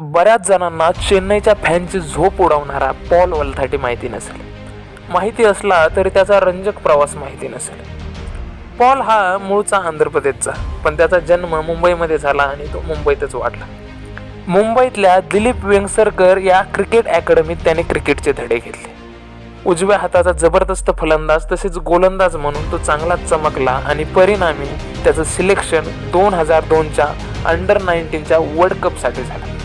बऱ्याच जणांना चेन्नईच्या फॅनची झोप उडवणारा पॉल वलथाटी माहिती नसेल. माहिती असला तरी त्याचा रंजक प्रवास माहिती नसेल. पॉल हा मूळचा आंध्र प्रदेशचा पण त्याचा जन्म मुंबईमध्ये झाला आणि तो मुंबईतच वाढला. मुंबईतल्या दिलीप वेंगसरकर या क्रिकेट अकॅडमीत त्याने क्रिकेटचे धडे घेतले. उजव्या हाताचा जबरदस्त फलंदाज तसेच गोलंदाज म्हणून तो चांगलाच चमकला आणि परिणामी त्याचं सिलेक्शन दोन हजार दोनच्या अंडर नाईन्टीनच्या वर्ल्ड कपसाठी झालं.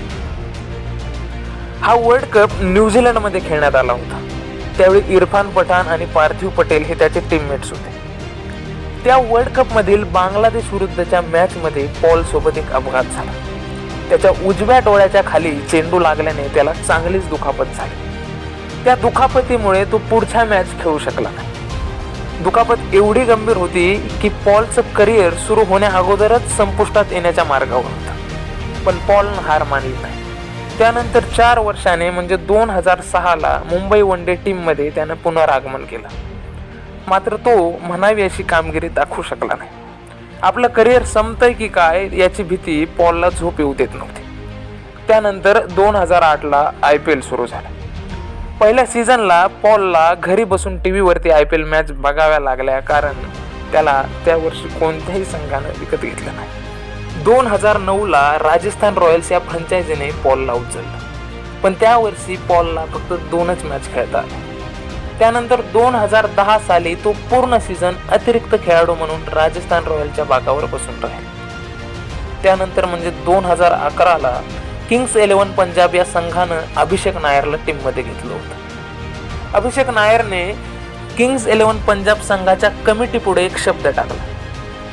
हा वर्ल्ड कप न्यूझीलंडमध्ये खेळण्यात आला होता. त्यावेळी इरफान पठाण आणि पार्थिव पटेल हे त्याचे टीममेट्स होते. त्या वर्ल्ड कपमधील बांगलादेश विरुद्धच्या मॅचमध्ये पॉल सोबत एक अपघात झाला. त्याच्या उजव्या डोळ्याच्या खाली चेंडू लागल्याने त्याला चांगलीच दुखापत झाली. त्या दुखापतीमुळे तो पुढच्या मॅच खेळू शकला नाही. दुखापत एवढी गंभीर होती की पॉलचं करिअर सुरू होण्या अगोदरच संपुष्टात येण्याच्या मार्गावर होतं. पण पॉलनं हार मानली नाही. त्यानंतर चार वर्षाने म्हणजे दोन हजार सहाला मुंबई वन डे टीममध्ये त्यानं पुनरागमन केलं. मात्र तो म्हणावी अशी कामगिरी दाखवू शकला नाही. आपलं करिअर संपतंय की काय याची भीती पॉलला झोप येऊ देत नव्हती. त्यानंतर दोन हजार आठला आय पी एल सुरू झालं. पहिल्या सीझनला पॉलला घरी बसून टी व्हीवरती आय पी एल मॅच बघाव्या लागल्या कारण त्याला त्या वर्षी कोणत्याही संघानं विकत घेतलं नाही. दोन हजार नऊला राजस्थान रॉयल्स या फ्रँचायझीने पॉलला उचललं. पण त्यावर्षी पॉलला फक्त दोनच मॅच खेळता आले त्यानंतर दोन हजार दहा साली तो पूर्ण सीझन अतिरिक्त खेळाडू म्हणून राजस्थान रॉयलच्या बागावर बसून राहिला. त्यानंतर म्हणजे दोन हजार अकराला किंग्स इलेव्हन पंजाब या संघानं अभिषेक नायरला टीममध्ये घेतलं होतं. अभिषेक नायरने किंग्स इलेव्हन पंजाब संघाच्या कमिटीपुढे एक शब्द टाकला.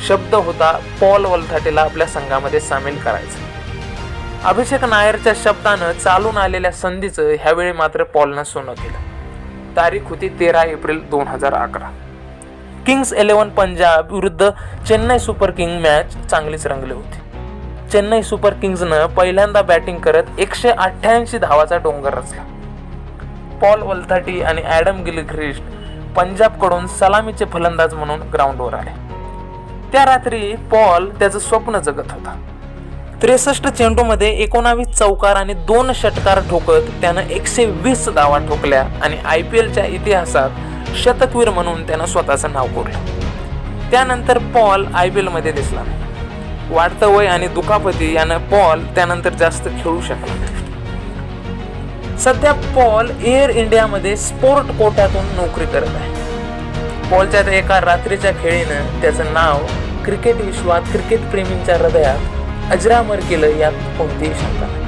शब्द होता पॉल वलथाटेला आपल्या संघामध्ये सामील करायचा. अभिषेक नायरच्या शब्दानं चालून आलेल्या संधीचं ह्यावेळी मात्र पॉलनं सोनं केलं. तारीख होती तेरा एप्रिल दोन हजार अकरा. किंग्स इलेव्हन पंजाब विरुद्ध चेन्नई सुपर किंग मॅच चांगलीच रंगली होती. चेन्नई सुपर किंग्जनं पहिल्यांदा बॅटिंग करत एकशे अठ्ठ्याऐंशी धावाचा डोंगर रचला. पॉल वलथाटी आणि ॲडम गिलख्रिस्ट पंजाबकडून सलामीचे फलंदाज म्हणून ग्राउंडवर आले. त्या रात्री पॉल त्याचं स्वप्न जगत होता. त्रेसष्ट चेंडूमध्ये एकोणावीस चौकार आणि दोन षटकार ठोकत त्यानं एकशे वीस धावा ठोकल्या आणि आय पी एलच्या इतिहासात शतकवीर म्हणून त्यानं स्वतःचं नाव कोरलं. त्यानंतर पॉल आय पी एलमध्ये दिसला. नाही वाढतं वय आणि दुखापती यानं पॉल त्यानंतर जास्त खेळू शकला सध्या पॉल एअर इंडियामध्ये स्पोर्ट कोट्यातून नोकरी करत आहे. बॉलच्या एका रात्रीच्या खेळीनं त्याचं नाव क्रिकेट विश्वात क्रिकेट प्रेमींच्या हृदयात अजरामर केलं यात कोणतीही शंका नाही.